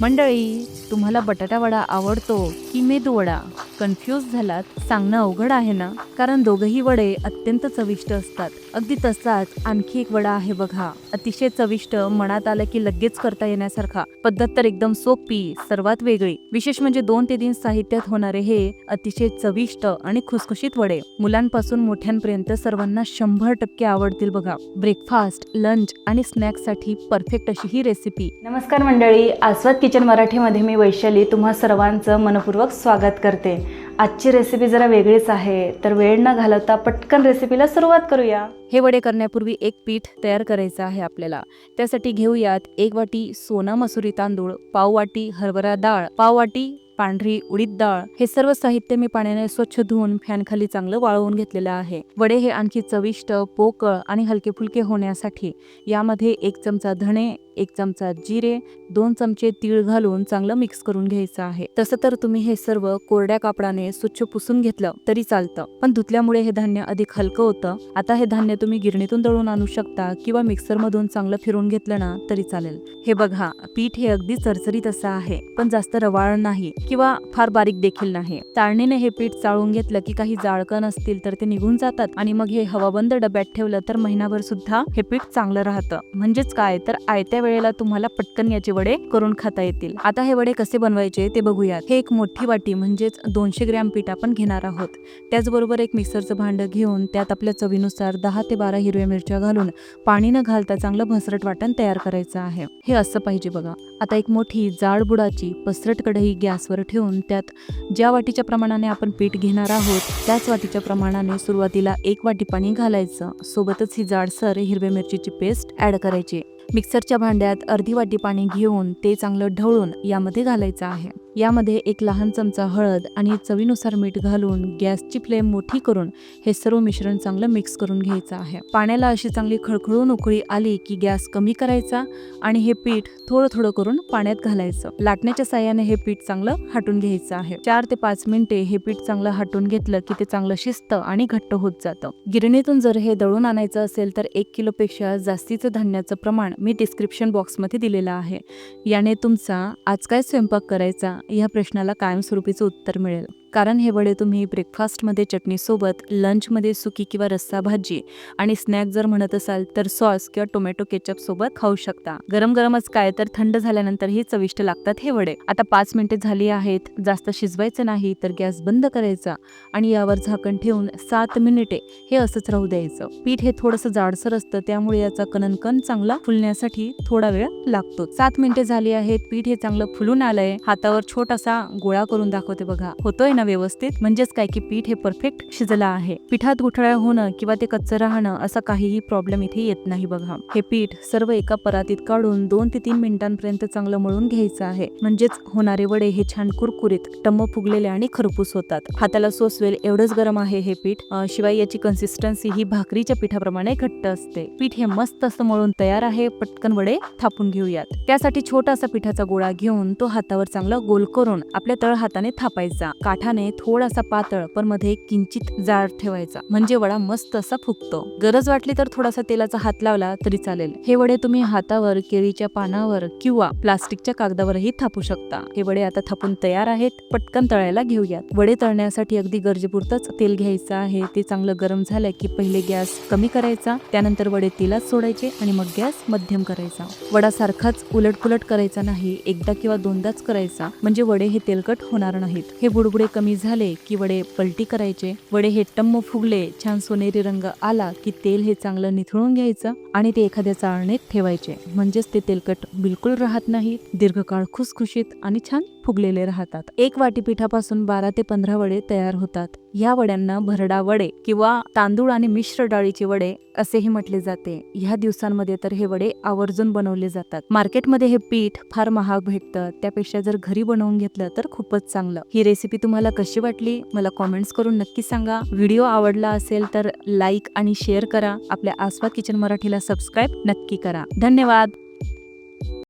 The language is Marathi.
मंडळी तुम्हाला बटाटा वडा आवडतो की मेदू वडा? कन्फ्यूज झालात सांगणं अवघड आहे ना? कारण दोघही वडे अत्यंत चविष्ट असतात. अगदी तसाच आणखी एक वडा आहे बघा. अतिशय चविष्ट मनात आलं की लगेच करता येण्यासारखा. पद्धत तर एकदम सोपी सर्वात वेगळी. विशेष म्हणजे दोन ते तीन साहित्यात होणारे हे अतिशय चविष्ट आणि खुसखुशीत वडे. मुलांपासून मोठ्यांपर्यंत सर्वांना शंभर टक्के आवडतील बघा. ब्रेकफास्ट लंच आणि स्नॅक्ससाठी परफेक्ट अशी ही रेसिपी नमस्कार मंडळी आस्वाद किचन मराठीमध्ये मी वैशाली तुम्हा सर्वांचं मनपूर्वक स्वागत करते. आजची रेसिपी जरा वेगळीच आहे. तर वेळ न घालवता पटकन रेसिपीला सुरुवात करूया. हे वडे करण्यापूर्वी एक पीठ तयार करायचं आहे आपल्याला. त्यासाठी घेऊयात एक वाटी सोना मसुरी तांदूळ पाव वाटी हरभरा डाळ पाव वाटी पांढरी उडीद डाळ. हे सर्व साहित्य मी पाण्याने स्वच्छ धुवून फॅन खाली चांगलं वाळवून घेतलेलं आहे. वडे हे आणखी चविष्ट पोकळ आणि हलके फुलके होण्यासाठी यामध्ये एक चमचा धणे एक चमचा जिरे दोन चमचे तीळ घालून चांगलं मिक्स करून घ्यायचं आहे. तसं तर तुम्ही हे सर्व कोरड्या कापडाने स्वच्छ पुसून घेतलं तरी चालतं. पण धुतल्यामुळे हे धान्य अधिक हलकं होतं. आता हे धान्य तुम्ही गिरणीतून दळून आणू शकता किंवा मिक्सर मधून चांगलं फिरून घेतलं ना तरी चालेल. हे बघा पीठ हे अगदी चरचरीत असं आहे पण जास्त रवाळ नाही. किंवा फार बारीक देखील नाही. चाळणीने हे पीठ चाळून घेतलं की काही जाळकण असतील तर ते निघून जातात आणि मग हे हवाबंद डब्यात ठेवलं तर महिनाभर सुद्धा हे पीठ चांगलं राहतं. म्हणजेच काय? तर आयत्या वेळेला तुम्हाला पटकन याचे वडे करून खाता येतील. आता हे वडे कसे बनवायचे ते बघूयात हे एक मोठी वाटी म्हणजेच दोनशे ग्रॅम पीठ आपण घेणार आहोत. त्याचबरोबर एक मिक्सरचं भांडं घेऊन त्यात आपल्या चवीनुसार दहा ते बारा हिरव्या मिरच्या घालून पाणी न घालता चांगलं भसरट वाटण तयार करायचं आहे. हे असं पाहिजे बघा. आता एक मोठी जाड बुडाची पसरट कढई गॅसवर ठेवून त्यात ज्या वाटीच्या प्रमाणाने आपण पीठ घेणार आहोत त्याच वाटीच्या प्रमाणाने सुरुवातीला एक वाटी पाणी घालायचं. सोबतच ही जाडसर हिरव्या मिरचीची पेस्ट ॲड करायची. मिक्सरच्या भांड्यात अर्धी वाटी पाणी घेऊन ते चांगलं ढवळून यामध्ये घालायचं आहे. यामध्ये एक लहान चमचा हळद आणि चवीनुसार मीठ घालून गॅसची फ्लेम मोठी करून हे सर्व मिश्रण चांगलं मिक्स करून घ्यायचं आहे. पाण्याला अशी चांगली खळखळून उकळी आली की गॅस कमी करायचा आणि हे पीठ थोडं थोडं करून पाण्यात घालायचं. लाटण्याच्या साह्याने हे पीठ चांगलं हाटून घ्यायचं आहे. चार ते पाच मिनिटे हे पीठ चांगलं हाटून घेतलं की ते चांगलं शिजतं आणि घट्ट होत जातं. गिरणीतून जर हे दळून आणायचं असेल तर एक किलोपेक्षा जास्तीचं धान्याचं प्रमाण मी डिस्क्रिप्शन बॉक्समध्ये दिलेलं आहे. याने तुमचा आज काय स्वयंपाक करायचा या प्रश्नाला कायमस्वरूपीचं उत्तर मिळेल. कारण हे वडे तुम्ही ब्रेकफास्टमध्ये चटणीसोबत लंचमध्ये सुकी किंवा रस्सा भाजी आणि स्नॅक जर म्हणत असाल तर सॉस किंवा टोमॅटो केचप सोबत खाऊ शकता. गरम गरमच काय तर थंड झाल्यानंतरही चविष्ट लागतात हे वडे. आता पाच मिनिटे झाली आहेत जास्त शिजवायचं नाही तर गॅस बंद करायचा आणि यावर झाकण ठेवून सात मिनिटे हे असंच राहू द्यायचं. पीठ हे थोडंसं जाडसर असतं त्यामुळे याचा कणनकण चांगला फुलण्यासाठी थोडा वेळ लागतो. सात मिनिटे झाली आहेत पीठ हे चांगलं फुलून आलंय. हातावर छोटासा गोळा करून दाखवते बघा. होतोय ना? व्यवस्थित म्हणजेच काय की पीठ हे परफेक्ट शिजलं आहे. पिठात गुठळ्या होणं किंवा ते कच्चं राहणं असा काहीही प्रॉब्लेम इथे येत नाही बघा. हे पीठ सर्व एका परातीत काढून दोन ते तीन मिनिटांपर्यंत चांगलं मळून घ्यायचं आहे. म्हणजेच होणारे वडे हे छान कुरकुरीत टम्म फुगलेले आणि खरपूस होतात. हाताला सोसवेल एवढंच गरम आहे हे पीठ शिवाय याची कन्सिस्टन्सी ही भाकरीच्या पिठाप्रमाणे घट्ट असते. पीठ हे मस्त असं मळून तयार आहे पटकन वडे थापून घेऊयात. त्यासाठी छोटासा पिठाचा गोळा घेऊन तो हातावर चांगला गोल करून आपल्या तळ हाताने थापायचा. काठा पिठाने थोडासा पातळ पण मध्ये किंचित जाड ठेवायचा. म्हणजे वडा मस्त असा फुगतो. गरज वाटली तर थोडासा तेलाचा हात लावला तरी चालेल. हे वडे तुम्ही हातावर केळीच्या पानावर किंवा प्लास्टिकच्या कागदावरही थापू शकता. हे वडे आता थापून तयार आहेत. पटकन तळायला घेऊयात. वडे तळण्यासाठी अगदी गरजेपुरतच तेल घ्यायचं आहे. ते चांगलं गरम झालं की पहिले गॅस कमी करायचा. त्यानंतर वडे तेलात सोडायचे आणि मग गॅस मध्यम करायचा. वडा सारखाच उलटपुलट करायचा नाही. एकदा किंवा दोनदाच करायचा. म्हणजे वडे हे तेलकट होणार नाहीत. हे बुडबुडे कमी झाले की वडे पलटी करायचे. वडे हे टम्म फुगले छान सोनेरी रंग आला की तेल हे चांगलं निथळून घ्यायचं आणि ते एखाद्या चाळणीत ठेवायचे. म्हणजेच ते तेलकट बिलकुल राहत नाही. दीर्घकाळ खुसखुशीत आणि छान फुगलेले राहतात. एक वाटी पिठापासून बारा ते पंधरा वडे तयार होतात. या वड्यांना भरडा वडे किंवा तांदूळ आणि मिश्र डाळीचे वडे असेही म्हटले जाते. ह्या दिवसांमध्ये तर हे वडे आवर्जून बनवले जातात. मार्केटमध्ये हे पीठ फार महाग भेटतं. त्यापेक्षा जर घरी बनवून घेतलं तर खूपच चांगलं. ही रेसिपी तुम्हाला कशी वाटली? मला कॉमेंट्स करून नक्की सांगा. व्हिडिओ आवडला असेल तर लाईक आणि शेअर करा. आपल्या आस्वाद किचन मराठीला सबस्क्राईब नक्की करा. धन्यवाद.